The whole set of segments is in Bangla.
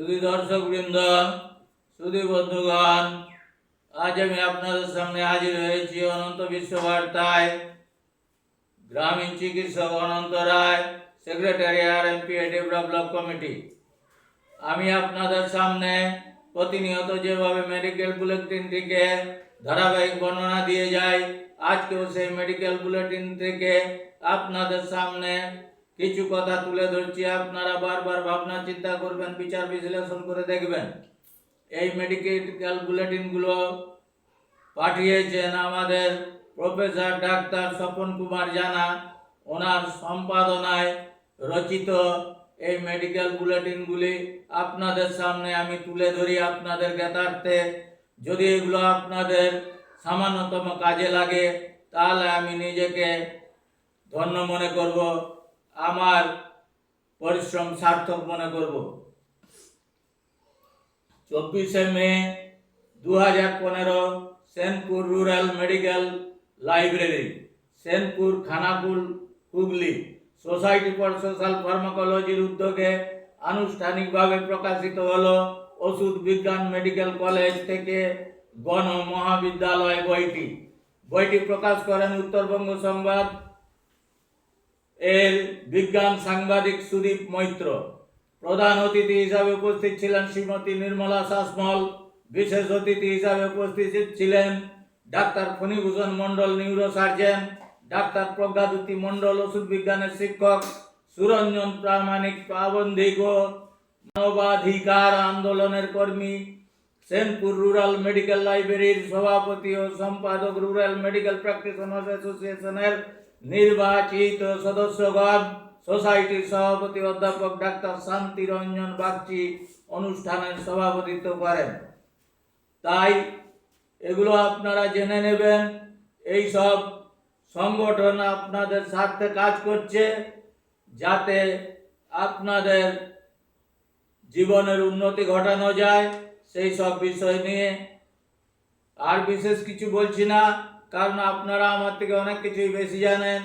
শুধু দর্শক বৃন্দ শুধু বন্ধুগণ, আজ আমি আপনাদের সামনে হাজির হয়েছি অনন্ত বিশ্ব বার্তায় গ্রামীণ চিকিৎসক Ananta Ray, secretary R M P develop committee. আমি আপনাদের সামনে প্রতিনিয়ত যেভাবে মেডিকেল বুলেটিন থেকে ধারাবাহিক বর্ণনা দিয়ে যাই, আজকেও সেই মেডিকেল বুলেটিন থেকে আপনাদের সামনে কিছু কথা তুলে ধরছি, আপনারা বারবার ভাবনা, চিন্তা করবেন, বিচার বিশ্লেষণ করে দেখবেন। এই মেডিকেল বুলেটিনগুলো পাঠিয়েছেন আমাদের প্রফেসর ডাক্তার স্বপন কুমার জানা। ওনার সম্পাদনায় রচিত এই মেডিকেল বুলেটিনগুলি আপনাদের সামনে আমি তুলে ধরি আপনাদের জ্ঞাতার্থে। যদি এগুলো আপনাদের সামান্যতম কাজে লাগে, তাহলে আমি নিজেকে ধন্য মনে করব। আমার পরিশ্রম সার্থক মনে করব। চব্বিশে মে দু হাজার পনেরো Senpur rural medical library, Senpur Khanakul Hooghly. Society for social ফার্মাকোলজির উদ্যোগে আনুষ্ঠানিকভাবে প্রকাশিত হল ওষুধ বিজ্ঞান মেডিকেল কলেজ থেকে গণ মহাবিদ্যালয় বইটি। বইটি প্রকাশ করেন উত্তরবঙ্গ সংবাদ এর বিজ্ঞান সাংবাদিক সুদীপ মৈত্র। প্রধান অতিথি হিসাবে উপস্থিত ছিলেন শ্রীমতী নির্মলা শাসমল বিশেষ অতিথি হিসাবে উপস্থিত ছিলেন doctor Phanibhushan Mondal neuro surgeon doctor Prajnaduti Mondal ওষুধ বিজ্ঞানের শিক্ষক, সুরঞ্জন প্রামাণিক প্রাবন্ধিক ও মানবাধিকার আন্দোলনের কর্মী, সেনপুর রুরাল মেডিকেল লাইব্রেরির সভাপতি ও সম্পাদক রুরাল মেডিকেল প্র্যাকটিশনার্স অ্যাসোসিয়েশনের নির্বাচিত সদস্যগণ, সোসাইটির সভাপতি অধ্যাপক ডাক্তার শান্তি রঞ্জন বাগচি অনুষ্ঠানের সভাপতিত্ব করেন। তাই এগুলো আপনারা জেনে নেবেন, এই সব সংগঠন আপনাদের স্বার্থে কাজ করছে যাতে আপনাদের জীবনের উন্নতি ঘটানো যায়, সেই সব বিষয় নিয়ে। আর বিশেষ কিছু বলছি না। কারণ আপনারা আমার থেকে অনেক কিছুই বেশি জানেন।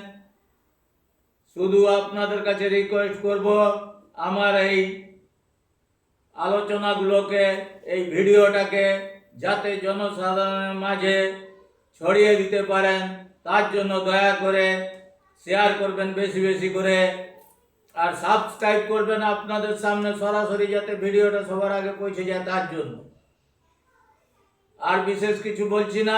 শুধু আপনাদের কাছে রিকোয়েস্ট করব, আমার এই আলোচনাগুলোকে, এই ভিডিওটাকে যাতে জনসাধারণের মাঝে ছড়িয়ে দিতে পারেন, তার জন্য দয়া করে শেয়ার করবেন বেশি বেশি করে। আর সাবস্ক্রাইব করবেন আপনাদের সামনে সরাসরি যাতে ভিডিওটা সবার আগে পৌঁছে যায় তার জন্য। আর বিশেষ কিছু বলছি না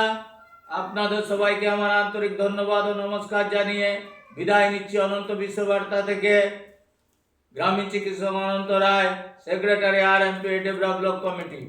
আপনাদের সবাইকে আমার আন্তরিক ধন্যবাদ ও নমস্কার জানিয়ে বিদায় নিচ্ছি অনন্ত বিশ্ববার্তা থেকে। গ্রামীণ চিকিৎসক Ananta Ray, secretary R M P develop committee.